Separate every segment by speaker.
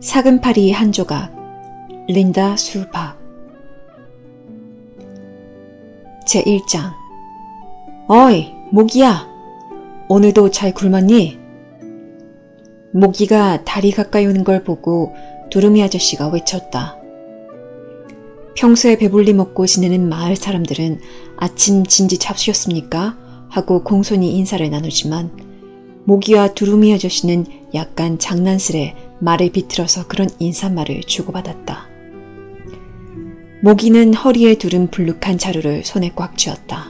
Speaker 1: 사근파리 한 조각 린다 수박 제1장 어이 모기야 오늘도 잘 굶었니? 모기가 다리 가까이 오는 걸 보고 두루미 아저씨가 외쳤다. 평소에 배불리 먹고 지내는 마을 사람들은 아침 진지 잡수셨습니까? 하고 공손히 인사를 나누지만 모기와 두루미 아저씨는 약간 장난스레 말을 비틀어서 그런 인사말을 주고받았다. 모기는 허리에 두른 불룩한 자루를 손에 꽉 쥐었다.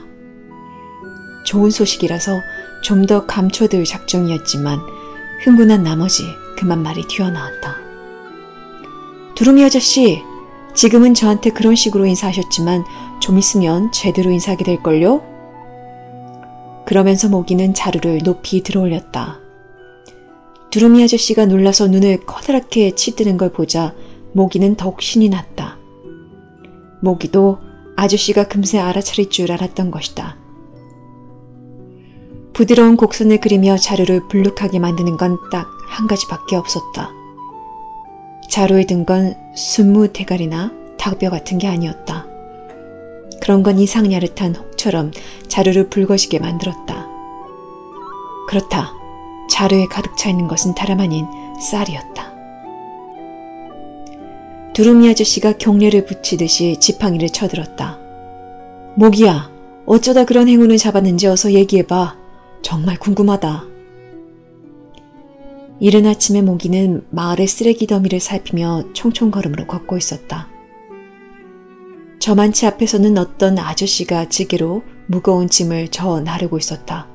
Speaker 1: 좋은 소식이라서 좀 더 감춰둘 작정이었지만 흥분한 나머지 그만 말이 튀어나왔다. 두루미 아저씨, 지금은 저한테 그런 식으로 인사하셨지만 좀 있으면 제대로 인사하게 될걸요? 그러면서 모기는 자루를 높이 들어올렸다. 두루미 아저씨가 놀라서 눈을 커다랗게 치뜨는 걸 보자 모기는 더욱 신이 났다. 모기도 아저씨가 금세 알아차릴 줄 알았던 것이다. 부드러운 곡선을 그리며 자루를 불룩하게 만드는 건 딱 한 가지밖에 없었다. 자루에 든 건 순무 대가리나 닭뼈 같은 게 아니었다. 그런 건 이상 야릇한 혹처럼 자루를 붉어지게 만들었다. 그렇다. 자루에 가득 차 있는 것은 다름 아닌 쌀이었다. 두루미 아저씨가 경례를 붙이듯이 지팡이를 쳐들었다. 모기야, 어쩌다 그런 행운을 잡았는지 어서 얘기해봐. 정말 궁금하다. 이른 아침에 모기는 마을의 쓰레기 더미를 살피며 총총걸음으로 걷고 있었다. 저만치 앞에서는 어떤 아저씨가 지게로 무거운 짐을 저 나르고 있었다.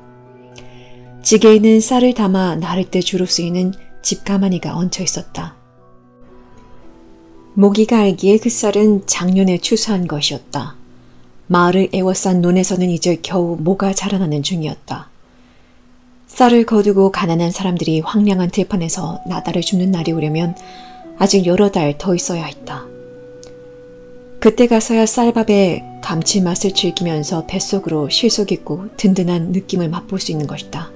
Speaker 1: 지게에는 쌀을 담아 나를 때 주로 쓰이는 집가마니가 얹혀 있었다. 모기가 알기에 그 쌀은 작년에 추수한 것이었다. 마을을 애워싼 논에서는 이제 겨우 모가 자라나는 중이었다. 쌀을 거두고 가난한 사람들이 황량한 들판에서 나달을 줍는 날이 오려면 아직 여러 달 더 있어야 했다. 그때 가서야 쌀밥에 감칠맛을 즐기면서 뱃속으로 실속 있고 든든한 느낌을 맛볼 수 있는 것이다.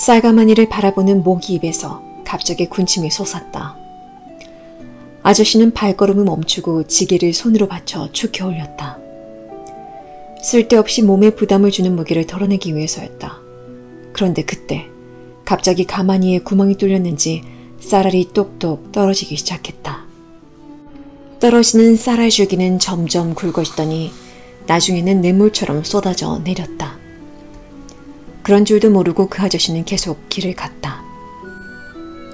Speaker 1: 쌀가마니를 바라보는 모기 입에서 갑자기 군침이 솟았다. 아저씨는 발걸음을 멈추고 지게를 손으로 받쳐 축혀 올렸다. 쓸데없이 몸에 부담을 주는 무게를 덜어내기 위해서였다. 그런데 그때 갑자기 가마니에 구멍이 뚫렸는지 쌀알이 똑똑 떨어지기 시작했다. 떨어지는 쌀알 줄기는 점점 굵어지더니 나중에는 냇물처럼 쏟아져 내렸다. 그런 줄도 모르고 그 아저씨는 계속 길을 갔다.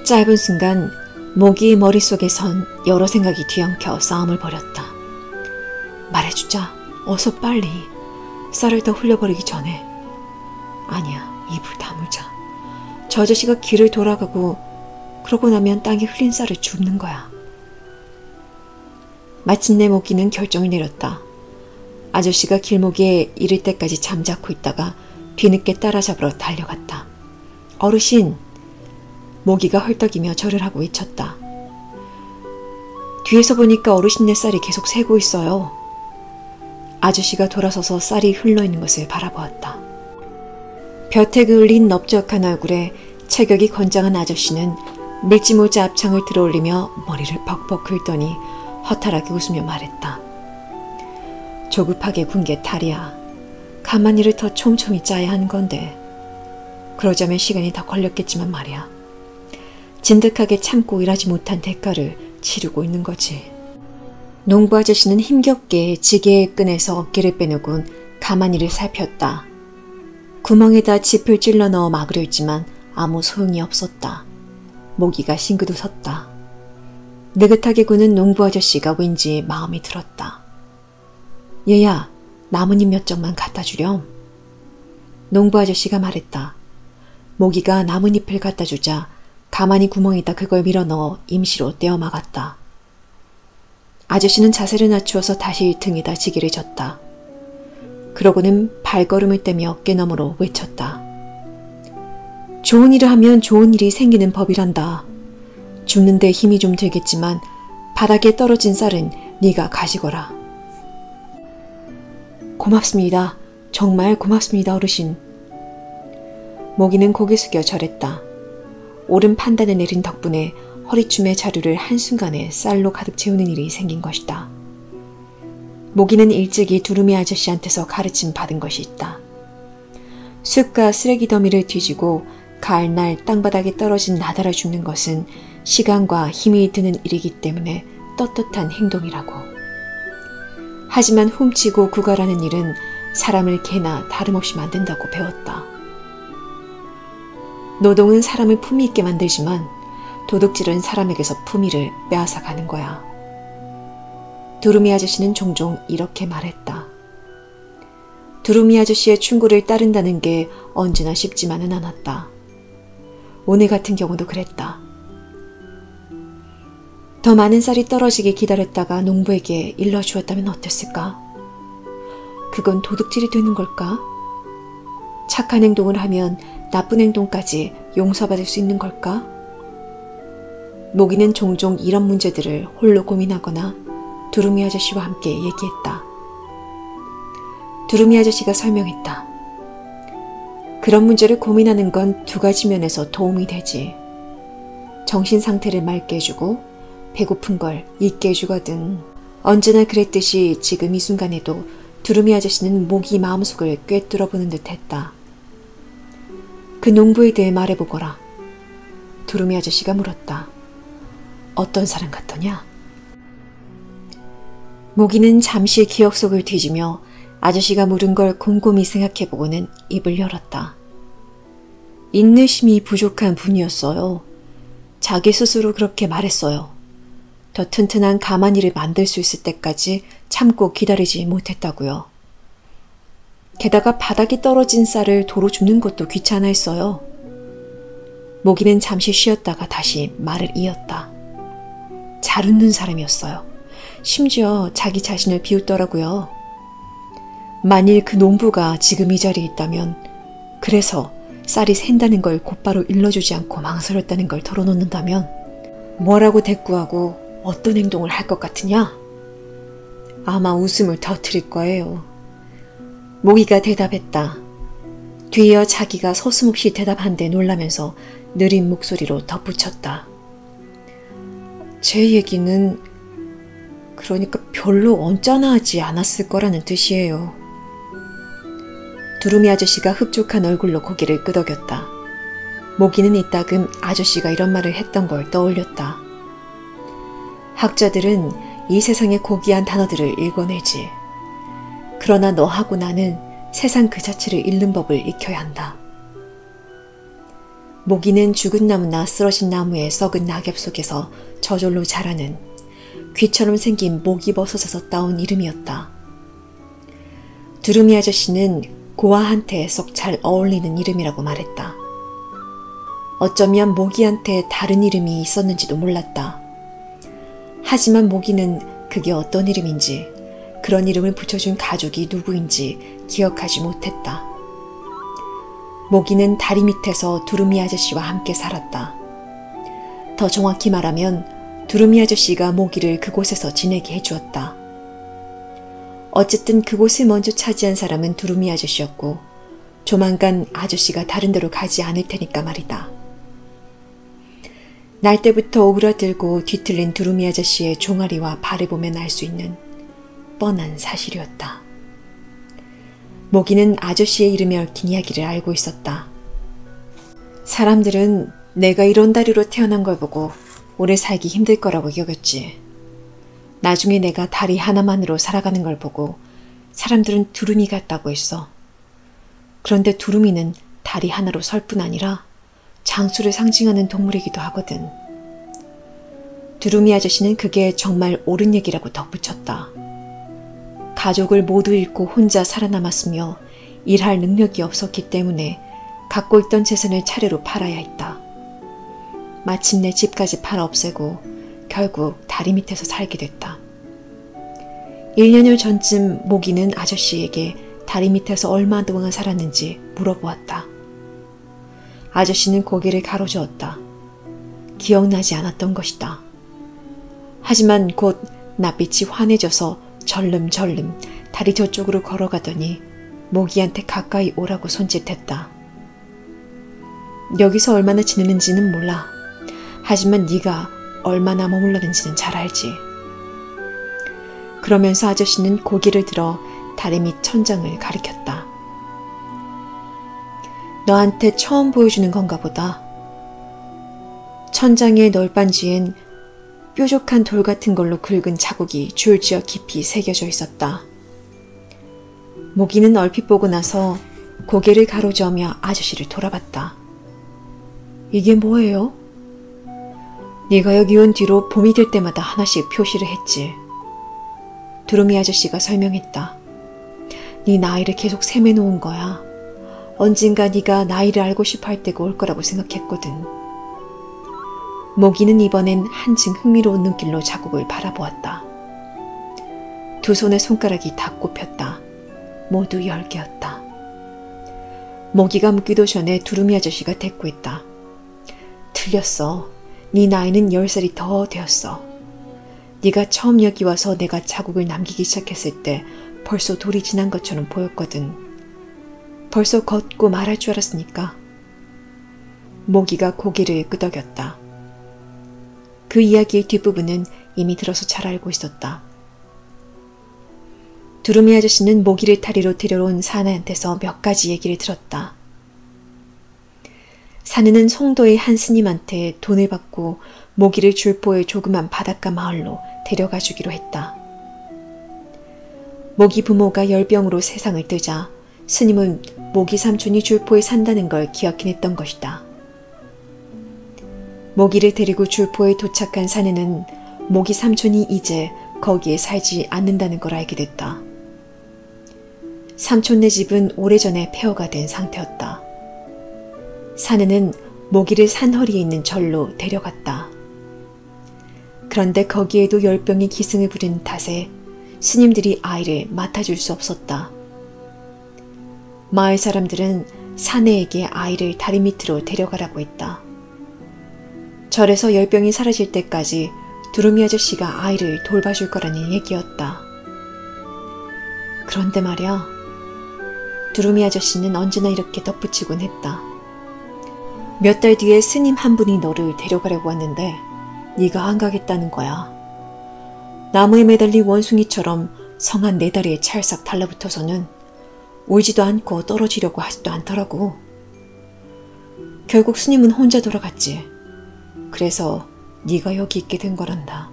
Speaker 1: 짧은 순간 모기 머릿속에선 여러 생각이 뒤엉켜 싸움을 벌였다. 말해주자. 어서 빨리. 쌀을 더 흘려버리기 전에. 아니야. 입을 다물자. 저 아저씨가 길을 돌아가고 그러고 나면 땅에 흘린 쌀을 줍는 거야. 마침내 모기는 결정을 내렸다. 아저씨가 길목에 이를 때까지 잠자코 있다가 뒤늦게 따라잡으러 달려갔다. 어르신! 모기가 헐떡이며 절을 하고 외쳤다. 뒤에서 보니까 어르신네 쌀이 계속 새고 있어요. 아저씨가 돌아서서 쌀이 흘러있는 것을 바라보았다. 볕에 그을린 넓적한 얼굴에 체격이 건장한 아저씨는 밀지모자 앞창을 들어올리며 머리를 벅벅 긁더니 허탈하게 웃으며 말했다. 조급하게 군게 탈이야. 가만히를 더 촘촘히 짜야 하는 건데. 그러자면 시간이 더 걸렸겠지만 말이야. 진득하게 참고 일하지 못한 대가를 치르고 있는 거지. 농부 아저씨는 힘겹게 지게의 끈에서 어깨를 빼놓곤 가만히를 살폈다. 구멍에다 짚을 찔러 넣어 막으려 했지만 아무 소용이 없었다. 모기가 싱그두섰다. 느긋하게 구는 농부 아저씨가 왠지 마음이 들었다. 얘야, 나뭇잎 몇 점만 갖다 주렴. 농부 아저씨가 말했다. 모기가 나뭇잎을 갖다 주자 가만히 구멍에다 그걸 밀어 넣어 임시로 떼어 막았다. 아저씨는 자세를 낮추어서 다시 등에다 지기를 졌다. 그러고는 발걸음을 떼며 어깨너머로 외쳤다. 좋은 일을 하면 좋은 일이 생기는 법이란다. 죽는데 힘이 좀 들겠지만 바닥에 떨어진 쌀은 네가 가시거라. 고맙습니다. 정말 고맙습니다, 어르신. 모기는 고개 숙여 절했다. 옳은 판단을 내린 덕분에 허리춤의 자루를 한순간에 쌀로 가득 채우는 일이 생긴 것이다. 모기는 일찍이 두루미 아저씨한테서 가르침 받은 것이 있다. 숲과 쓰레기 더미를 뒤지고 가을날 땅바닥에 떨어진 나달아 죽는 것은 시간과 힘이 드는 일이기 때문에 떳떳한 행동이라고. 하지만 훔치고 구걸하는 일은 사람을 개나 다름없이 만든다고 배웠다. 노동은 사람을 품위 있게 만들지만 도둑질은 사람에게서 품위를 빼앗아 가는 거야. 두루미 아저씨는 종종 이렇게 말했다. 두루미 아저씨의 충고를 따른다는 게 언제나 쉽지만은 않았다. 오늘 같은 경우도 그랬다. 더 많은 쌀이 떨어지게 기다렸다가 농부에게 일러주었다면 어땠을까? 그건 도둑질이 되는 걸까? 착한 행동을 하면 나쁜 행동까지 용서받을 수 있는 걸까? 모기는 종종 이런 문제들을 홀로 고민하거나 두루미 아저씨와 함께 얘기했다. 두루미 아저씨가 설명했다. 그런 문제를 고민하는 건 두 가지 면에서 도움이 되지. 정신 상태를 맑게 해주고 배고픈 걸 잊게 해주거든. 언제나 그랬듯이 지금 이 순간에도 두루미 아저씨는 모기 마음속을 꿰뚫어보는 듯 했다. 그 농부에 대해 말해보거라. 두루미 아저씨가 물었다. 어떤 사람 같더냐? 모기는 잠시 기억 속을 뒤지며 아저씨가 물은 걸 곰곰이 생각해보고는 입을 열었다. 인내심이 부족한 분이었어요. 자기 스스로 그렇게 말했어요. 더 튼튼한 가마니를 만들 수 있을 때까지 참고 기다리지 못했다고요. 게다가 바닥에 떨어진 쌀을 도로 줍는 것도 귀찮아 했어요. 모기는 잠시 쉬었다가 다시 말을 이었다. 잘 웃는 사람이었어요. 심지어 자기 자신을 비웃더라고요. 만일 그 농부가 지금 이 자리에 있다면 그래서 쌀이 샌다는 걸 곧바로 일러주지 않고 망설였다는 걸 털어놓는다면 뭐라고 대꾸하고 어떤 행동을 할 것 같으냐? 아마 웃음을 터트릴 거예요. 모기가 대답했다. 뒤이어 자기가 서슴없이 대답한 데 놀라면서 느린 목소리로 덧붙였다. 제 얘기는 그러니까 별로 언짢아하지 않았을 거라는 뜻이에요. 두루미 아저씨가 흡족한 얼굴로 고개를 끄덕였다. 모기는 이따금 아저씨가 이런 말을 했던 걸 떠올렸다. 학자들은 이 세상의 고귀한 단어들을 읽어내지. 그러나 너하고 나는 세상 그 자체를 읽는 법을 익혀야 한다. 모기는 죽은 나무나 쓰러진 나무의 썩은 낙엽 속에서 저절로 자라는 귀처럼 생긴 모기버섯에서 따온 이름이었다. 두루미 아저씨는 고아한테 썩 잘 어울리는 이름이라고 말했다. 어쩌면 모기한테 다른 이름이 있었는지도 몰랐다. 하지만 모기는 그게 어떤 이름인지, 그런 이름을 붙여준 가족이 누구인지 기억하지 못했다. 모기는 다리 밑에서 두루미 아저씨와 함께 살았다. 더 정확히 말하면 두루미 아저씨가 모기를 그곳에서 지내게 해주었다. 어쨌든 그곳을 먼저 차지한 사람은 두루미 아저씨였고 조만간 아저씨가 다른 데로 가지 않을 테니까 말이다. 날 때부터 오그라들고 뒤틀린 두루미 아저씨의 종아리와 발을 보면 알수 있는 뻔한 사실이었다. 모기는 아저씨의 이름에 얽힌 이야기를 알고 있었다. 사람들은 내가 이런 다리로 태어난 걸 보고 오래 살기 힘들 거라고 여겼지. 나중에 내가 다리 하나만으로 살아가는 걸 보고 사람들은 두루미 같다고 했어. 그런데 두루미는 다리 하나로 설 뿐 아니라 장수를 상징하는 동물이기도 하거든. 두루미 아저씨는 그게 정말 옳은 얘기라고 덧붙였다. 가족을 모두 잃고 혼자 살아남았으며 일할 능력이 없었기 때문에 갖고 있던 재산을 차례로 팔아야 했다. 마침내 집까지 팔아 없애고 결국 다리 밑에서 살게 됐다. 1년여 전쯤 모기는 아저씨에게 다리 밑에서 얼마 동안 살았는지 물어보았다. 아저씨는 고개를 가로저었다. 기억나지 않았던 것이다. 하지만 곧 낯빛이 환해져서 절름절름 다리 저쪽으로 걸어가더니 모기한테 가까이 오라고 손짓했다. 여기서 얼마나 지내는지는 몰라. 하지만 네가 얼마나 머물렀는지는 잘 알지. 그러면서 아저씨는 고개를 들어 다리 밑 천장을 가리켰다. 너한테 처음 보여주는 건가 보다. 천장의 널빤지엔 뾰족한 돌 같은 걸로 긁은 자국이 줄지어 깊이 새겨져 있었다. 모기는 얼핏 보고 나서 고개를 가로저으며 아저씨를 돌아봤다. 이게 뭐예요? 네가 여기 온 뒤로 봄이 될 때마다 하나씩 표시를 했지. 두루미 아저씨가 설명했다. 네 나이를 계속 세매 놓은 거야. 언젠가 네가 나이를 알고 싶어 할 때가 올 거라고 생각했거든. 모기는 이번엔 한층 흥미로운 눈길로 자국을 바라보았다. 두 손의 손가락이 다 꼽혔다. 모두 열 개였다. 모기가 묻기도 전에 두루미 아저씨가 대꾸했다. 틀렸어. 네 나이는 열 살이 더 되었어. 네가 처음 여기 와서 내가 자국을 남기기 시작했을 때 벌써 돌이 지난 것처럼 보였거든. 벌써 걷고 말할 줄 알았으니까. 모기가 고개를 끄덕였다. 그 이야기의 뒷부분은 이미 들어서 잘 알고 있었다. 두루미 아저씨는 모기를 타리로 데려온 사내한테서 몇 가지 얘기를 들었다. 사내는 송도의 한 스님한테 돈을 받고 모기를 줄포의 조그만 바닷가 마을로 데려가 주기로 했다. 모기 부모가 열병으로 세상을 뜨자 스님은 모기 삼촌이 줄포에 산다는 걸 기억해 냈던 것이다. 모기를 데리고 줄포에 도착한 사내는 모기 삼촌이 이제 거기에 살지 않는다는 걸 알게 됐다. 삼촌네 집은 오래전에 폐허가 된 상태였다. 사내는 모기를 산허리에 있는 절로 데려갔다. 그런데 거기에도 열병이 기승을 부린 탓에 스님들이 아이를 맡아줄 수 없었다. 마을 사람들은 사내에게 아이를 다리 밑으로 데려가라고 했다. 절에서 열병이 사라질 때까지 두루미 아저씨가 아이를 돌봐줄 거라는 얘기였다. 그런데 말이야, 두루미 아저씨는 언제나 이렇게 덧붙이곤 했다. 몇 달 뒤에 스님 한 분이 너를 데려가려고 왔는데 네가 안 가겠다는 거야. 나무에 매달린 원숭이처럼 성한 네 다리에 찰싹 달라붙어서는 울지도 않고 떨어지려고 하지도 않더라고. 결국 스님은 혼자 돌아갔지. 그래서 네가 여기 있게 된 거란다.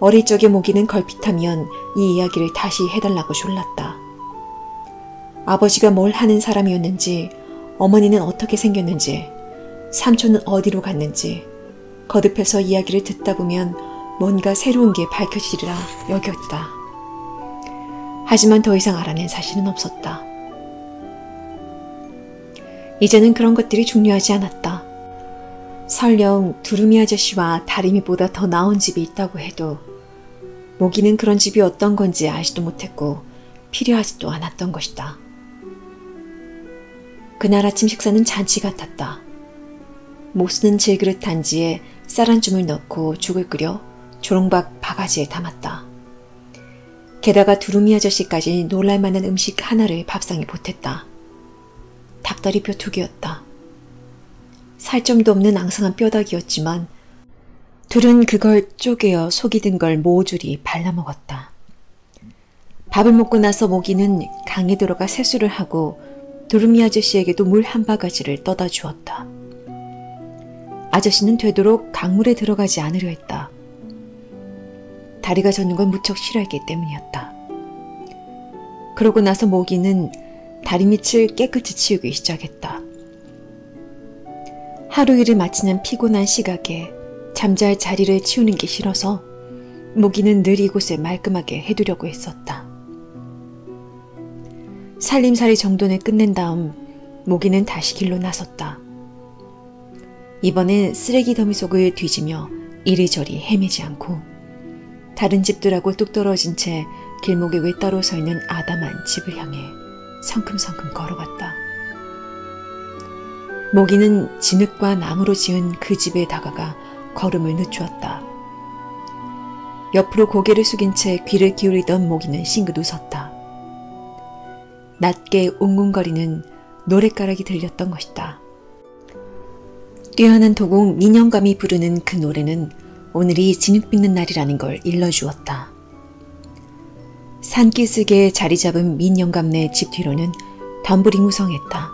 Speaker 1: 어릴 적에 모기는 걸핏하면 이 이야기를 다시 해달라고 졸랐다. 아버지가 뭘 하는 사람이었는지, 어머니는 어떻게 생겼는지, 삼촌은 어디로 갔는지, 거듭해서 이야기를 듣다 보면 뭔가 새로운 게 밝혀지리라 여겼다. 하지만 더 이상 알아낸 사실은 없었다. 이제는 그런 것들이 중요하지 않았다. 설령 두루미 아저씨와 다리미보다 더 나은 집이 있다고 해도 모기는 그런 집이 어떤 건지 알지도 못했고 필요하지도 않았던 것이다. 그날 아침 식사는 잔치 같았다. 모스는 질그릇 단지에 쌀 한 줌을 넣고 죽을 끓여 조롱박 바가지에 담았다. 게다가 두루미 아저씨까지 놀랄만한 음식 하나를 밥상에 보탰다. 닭다리뼈 두 개였다. 살점도 없는 앙상한 뼈다귀였지만 둘은 그걸 쪼개어 속이 든 걸 모조리 발라먹었다. 밥을 먹고 나서 모기는 강에 들어가 세수를 하고 두루미 아저씨에게도 물 한 바가지를 떠다 주었다. 아저씨는 되도록 강물에 들어가지 않으려 했다. 다리가 젖는 걸 무척 싫어했기 때문이었다. 그러고 나서 모기는 다리 밑을 깨끗이 치우기 시작했다. 하루 일을 마치는 피곤한 시각에 잠잘 자리를 치우는 게 싫어서 모기는 늘 이곳에 말끔하게 해두려고 했었다. 살림살이 정돈을 끝낸 다음 모기는 다시 길로 나섰다. 이번엔 쓰레기 더미 속을 뒤지며 이리저리 헤매지 않고 다른 집들하고 뚝 떨어진 채 길목에 외따로 서 있는 아담한 집을 향해 성큼성큼 걸어갔다. 모기는 진흙과 나무로 지은 그 집에 다가가 걸음을 늦추었다. 옆으로 고개를 숙인 채 귀를 기울이던 모기는 싱긋 웃었다. 낮게 웅웅거리는 노랫가락이 들렸던 것이다. 뛰어난 도공 민영감이 부르는 그 노래는 오늘이 진흙 빚는 날이라는 걸 일러주었다. 산기슭에 자리 잡은 민영감네 집 뒤로는 덤불이 무성했다.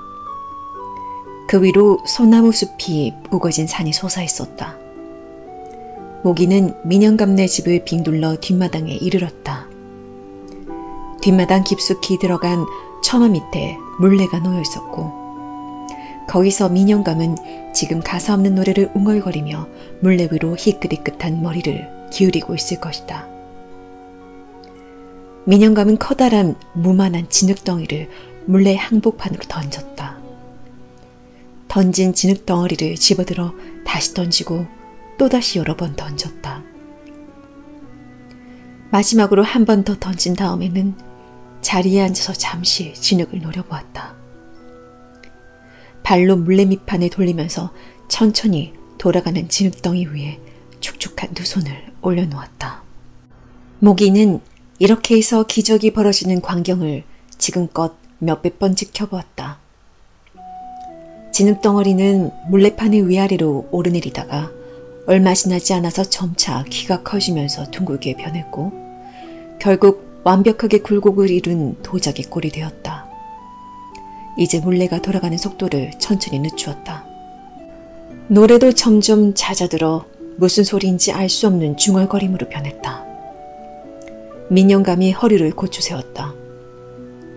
Speaker 1: 그 위로 소나무 숲이 우거진 산이 솟아있었다. 모기는 민영감네 집을 빙둘러 뒷마당에 이르렀다. 뒷마당 깊숙이 들어간 처마 밑에 물레가 놓여 있었고 거기서 민영감은 지금 가사 없는 노래를 웅얼거리며 물레 위로 희끗희끗한 머리를 기울이고 있을 것이다. 민영감은 커다란 무만한 진흙덩이를 물레 항복판으로 던졌다. 던진 진흙덩어리를 집어들어 다시 던지고 또다시 여러 번 던졌다. 마지막으로 한 번 더 던진 다음에는 자리에 앉아서 잠시 진흙을 노려보았다. 발로 물레 밑판을 돌리면서 천천히 돌아가는 진흙덩이 위에 축축한 두 손을 올려놓았다. 모기는 이렇게 해서 기적이 벌어지는 광경을 지금껏 몇백 번 지켜보았다. 진흙덩어리는 물레판의 위아래로 오르내리다가 얼마 지나지 않아서 점차 키가 커지면서 둥글게 변했고 결국 완벽하게 굴곡을 이룬 도자기 꼴이 되었다. 이제 물레가 돌아가는 속도를 천천히 늦추었다. 노래도 점점 잦아들어 무슨 소리인지 알 수 없는 중얼거림으로 변했다. 민영감이 허리를 고추 세웠다.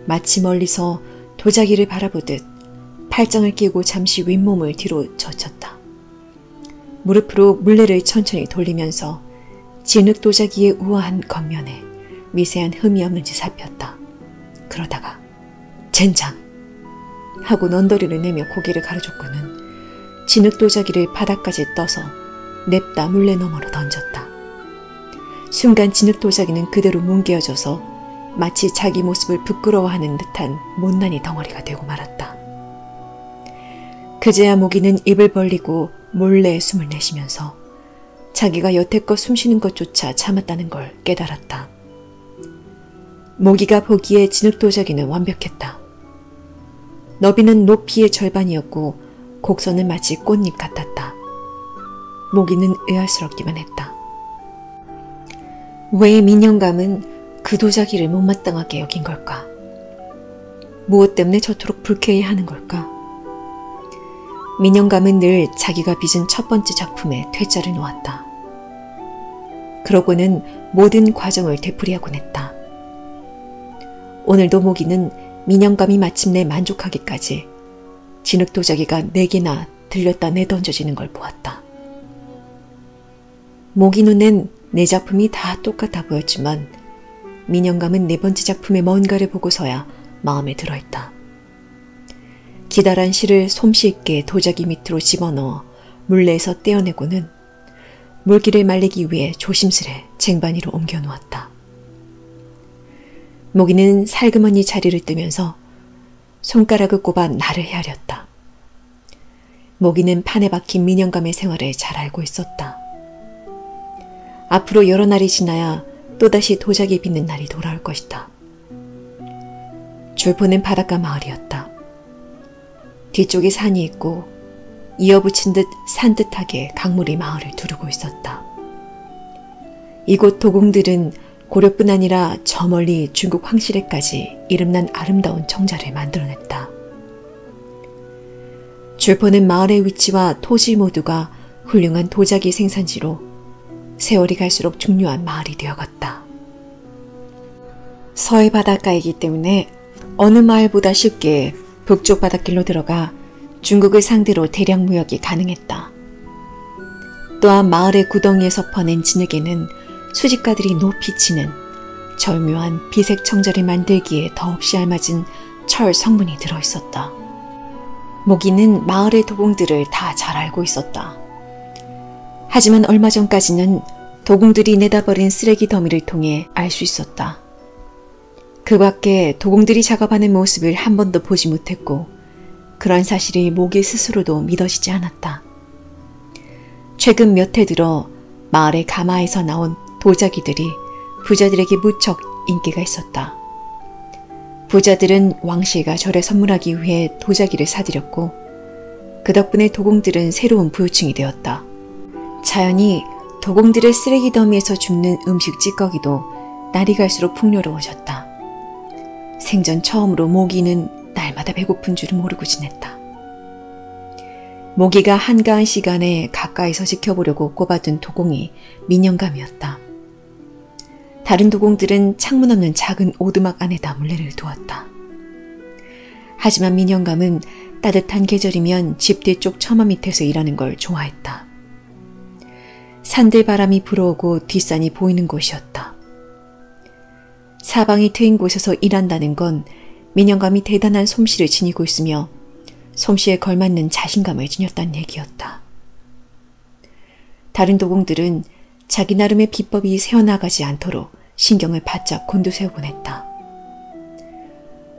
Speaker 1: 마치 멀리서 도자기를 바라보듯 팔짱을 끼고 잠시 윗몸을 뒤로 젖혔다. 무릎으로 물레를 천천히 돌리면서 진흙 도자기의 우아한 겉면에 미세한 흠이 없는지 살폈다. 그러다가 젠장 하고 넌더리를 내며 고개를 가로줬고는 진흙 도자기를 바닥까지 떠서 냅다 물레 너머로 던졌다. 순간 진흙 도자기는 그대로 뭉개어져서 마치 자기 모습을 부끄러워하는 듯한 못난이 덩어리가 되고 말았다. 그제야 모기는 입을 벌리고 몰래 숨을 내쉬면서 자기가 여태껏 숨쉬는 것조차 참았다는 걸 깨달았다. 모기가 보기에 진흙도자기는 완벽했다. 너비는 높이의 절반이었고 곡선은 마치 꽃잎 같았다. 모기는 의아스럽기만 했다. 왜 민영감은 그 도자기를 못마땅하게 여긴 걸까? 무엇 때문에 저토록 불쾌해하는 걸까? 민영감은 늘 자기가 빚은 첫 번째 작품에 퇴짜를 놓았다. 그러고는 모든 과정을 되풀이하곤 했다. 오늘도 모기는 민영감이 마침내 만족하기까지 진흙도자기가 네 개나 들렸다 내던져지는 걸 보았다. 모기 눈엔 내 작품이 다 똑같아 보였지만 민영감은 네 번째 작품의 뭔가를 보고서야 마음에 들어있다. 기다란 실을 솜씨있게 도자기 밑으로 집어넣어 물레에서 떼어내고는 물기를 말리기 위해 조심스레 쟁반위로 옮겨 놓았다. 모기는 살그머니 자리를 뜨면서 손가락을 꼽아 나를 헤아렸다. 모기는 판에 박힌 민영감의 생활을 잘 알고 있었다. 앞으로 여러 날이 지나야 또다시 도자기 빚는 날이 돌아올 것이다. 줄포는 바닷가 마을이었다. 뒤쪽에 산이 있고 이어붙인 듯 산뜻하게 강물이 마을을 두르고 있었다. 이곳 도공들은 고려뿐 아니라 저 멀리 중국 황실에까지 이름난 아름다운 청자를 만들어냈다. 줄포는 마을의 위치와 토지 모두가 훌륭한 도자기 생산지로 세월이 갈수록 중요한 마을이 되어갔다. 서해 바닷가이기 때문에 어느 마을보다 쉽게 북쪽 바닷길로 들어가 중국을 상대로 대량 무역이 가능했다. 또한 마을의 구덩이에서 퍼낸 진흙에는 수집가들이 높이 치는 절묘한 비색 청자를 만들기에 더없이 알맞은 철 성분이 들어 있었다. 모기는 마을의 도공들을 다 잘 알고 있었다. 하지만 얼마 전까지는 도공들이 내다버린 쓰레기 더미를 통해 알 수 있었다. 그 밖에 도공들이 작업하는 모습을 한 번도 보지 못했고 그런 사실이 모기 스스로도 믿어지지 않았다. 최근 몇 해 들어 마을의 가마에서 나온 도자기들이 부자들에게 무척 인기가 있었다. 부자들은 왕실과 절에 선물하기 위해 도자기를 사들였고 그 덕분에 도공들은 새로운 부유층이 되었다. 자연히 도공들의 쓰레기 더미에서 줍는 음식 찌꺼기도 날이 갈수록 풍요로워졌다. 생전 처음으로 모기는 날마다 배고픈 줄을 모르고 지냈다. 모기가 한가한 시간에 가까이서 지켜보려고 꼽아둔 도공이 민영감이었다. 다른 도공들은 창문 없는 작은 오두막 안에다 물레를 두었다. 하지만 민영감은 따뜻한 계절이면 집 뒤쪽 처마 밑에서 일하는 걸 좋아했다. 산들 바람이 불어오고 뒷산이 보이는 곳이었다. 사방이 트인 곳에서 일한다는 건 민영감이 대단한 솜씨를 지니고 있으며 솜씨에 걸맞는 자신감을 지녔다는 얘기였다. 다른 도공들은 자기 나름의 비법이 새어나가지 않도록 신경을 바짝 곤두세우곤 했다.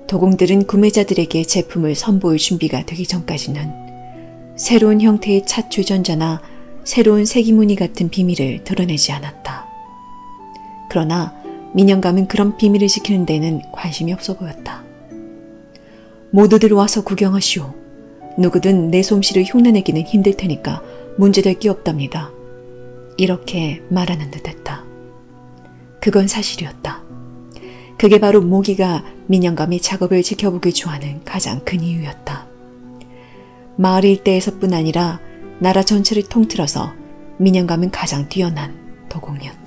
Speaker 1: 도공들은 구매자들에게 제품을 선보일 준비가 되기 전까지는 새로운 형태의 찻 주전자나 새로운 세기무늬 같은 비밀을 드러내지 않았다. 그러나 민영감은 그런 비밀을 지키는 데는 관심이 없어 보였다. 모두들 와서 구경하시오. 누구든 내 솜씨를 흉내내기는 힘들 테니까 문제될 게 없답니다. 이렇게 말하는 듯 했다. 그건 사실이었다. 그게 바로 모기가 민영감이 작업을 지켜보길 좋아하는 가장 큰 이유였다. 마을 일대에서뿐 아니라 나라 전체를 통틀어서 민영감은 가장 뛰어난 도공이었다.